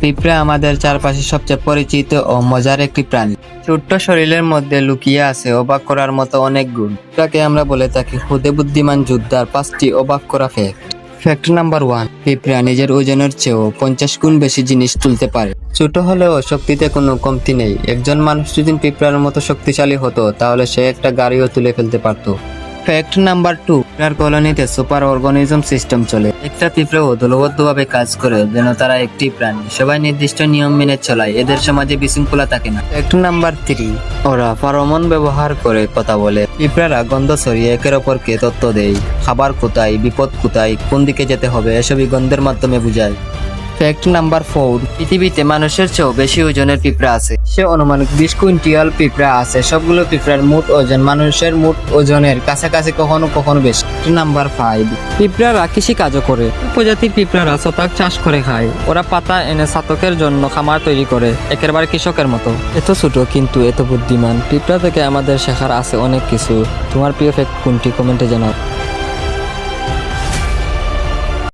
পিঁপড়া আমাদের চারপাশে সবচেয়ে পরিচিত ও মজার একটি প্রাণী। ছোট্ট শরীরের মধ্যে লুকিয়ে আছে অবাক করার মতো অনেক গুণ। এটাকে আমরা বলে থাকি খুদে বুদ্ধিমান যোদ্ধার পাঁচটি অবাক করা ফ্যাক্ট ফ্যাক্ট নাম্বার ওয়ান পিঁপড়া নিজের ওজনের চেয়েও পঞ্চাশ গুণ বেশি জিনিস তুলতে পারে। ছোট হলেও শক্তিতে কোনো কমতি নেই। একজন মানুষ যদি পিঁপড়ার মতো শক্তিশালী হতো, তাহলে সে একটা গাড়িও তুলে ফেলতে পারতো। ফ্যাক্ট নাম্বার টু পিঁপড়ার কলোনিতে সুপার অর্গানিজম সিস্টেম চলে। একটা পিঁপড়াও দলবদ্ধভাবে কাজ করে যেন তারা একটি প্রাণী। সবাই নির্দিষ্ট নিয়ম মেনে চলায়, এদের সমাজে বিশৃঙ্খলা থাকে না। ফ্যাক্ট নাম্বার থ্রি ওরা ফারমন ব্যবহার করে কথা বলে। পিঁপড়ারা গন্ধ ছড়িয়ে একের অপরকে তথ্য দেয়। খাবার কোথায়, বিপদ কোথায়, কোন দিকে যেতে হবে, এসবই গন্ধের মাধ্যমে বোঝায়। ফ্যাক্ট নাম্বার ফোর পৃথিবীতে মানুষের চেয়েও বেশি ওজনের পিঁপড়া আছে। সে অনুমানিক বিশ কুইন্টিয়াল পিঁপড়া আছে। সবগুলো পিঁপড়ার মোট ওজন মানুষের মোট ওজনের কাছাকাছি কখনো কখনো বেশি। নাম্বার ফাইভ পিঁপড়ারা কৃষি কাজও করে। প্রজাতির পিঁপড়ারা শতাক চাষ করে খায়। ওরা পাতা এনে ছাতকের জন্য খামার তৈরি করে একেবারে কৃষকের মতো। এত ছোট কিন্তু এত বুদ্ধিমান। পিঁপড়া থেকে আমাদের শেখার আছে অনেক কিছু। তোমার প্রিয় ফ্যাক্ট কোনটি? কমেন্টে জানাও।